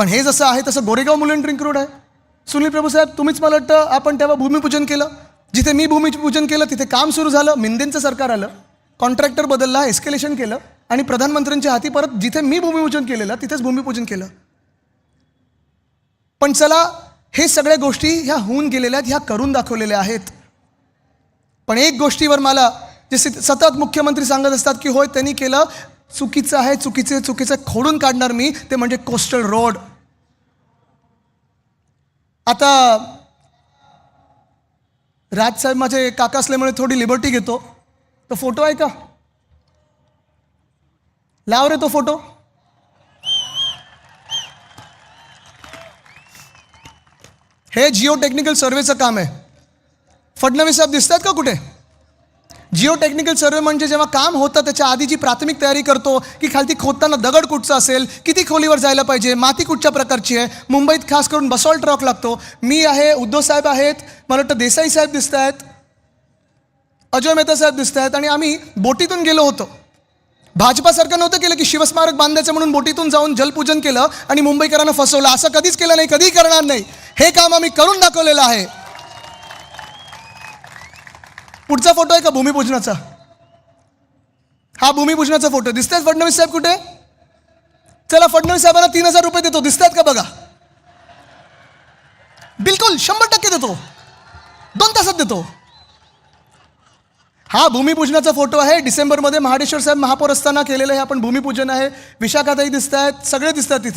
पण हे जसं आहे तसं गोरेगाव मुलं ड्रिंक रोड आहे. सुनील प्रभू साहेब तुम्हीच मला वाटतं आपण तेव्हा भूमिपूजन केलं. जिथे मी भूमिपूजन केलं तिथे काम सुरू झालं मिंदेंचं सरकार आलं कॉन्ट्रॅक्टर बदलला एस्केलेशन केलं आणि प्रधानमंत्र्यांच्या हाती परत जिथे मी भूमिपूजन केलेलं तिथेच भूमिपूजन केलं. पण चला हे सगळ्या गोष्टी ह्या होऊन गेलेल्या आहेत ह्या करून दाखवलेल्या आहेत. पण एक गोष्टीवर मला जे सतत मुख्यमंत्री सांगत असतात की होय त्यांनी केलं चुकीचं आहे चुकीचे चुकीचं खोडून काढणार मी ते म्हणजे कोस्टल रोड. आता राजसाहेब माझे काका असल्यामुळे थोडी लिबर्टी घेतो. तो फोटो आहे का? लाव रे तो फोटो हे जिओ टेक्निकल सर्वेचं काम आहे. फडणवीस साहेब दिसत आहेत का कुठे? जिओ टेक्निकल सर्वे म्हणजे जेव्हा काम होतं त्याच्या आधी जी प्राथमिक तयारी करतो की खालती खोदताना दगड कुठचा असेल किती खोलीवर जायला पाहिजे माती कुठच्या प्रकारची आहे मुंबईत खास करून बसॉल्ट रॉक लागतो. मी आहे उद्धव साहेब आहेत मला वाटतं देसाई साहेब दिसत आहेत अजय मेहता साहेब दिसत आहेत आणि आम्ही बोटीतून गेलो होतो. भाजपा नव्हतं केलं की शिवस्मारक बांधायचं म्हणून बोटीतून जाऊन जलपूजन केलं आणि मुंबईकरांना फसवलं. असं कधीच केलं नाही कधीही करणार नाही. हे काम आम्ही करून दाखवलेलं आहे. पुढचा फोटो आहे का भूमिपूजनाचा? हा भूमिपूजनाचा फोटो. दिसतात फडणवीस साहेब कुठे? चला फडणवीस साहेबांना तीन हजार रुपये देतो. दिसतात का बघा? बिलकुल शंभर टक्के देतो. दोन तासात देतो. हा भूमिपूजनाचा फोटो आहे. डिसेंबरमध्ये महाडेश्वर साहेब महापौर असताना केलेलं हे आपण भूमिपूजन आहे. विशाखाताई दिसत आहेत सगळे दिसतात तिथे.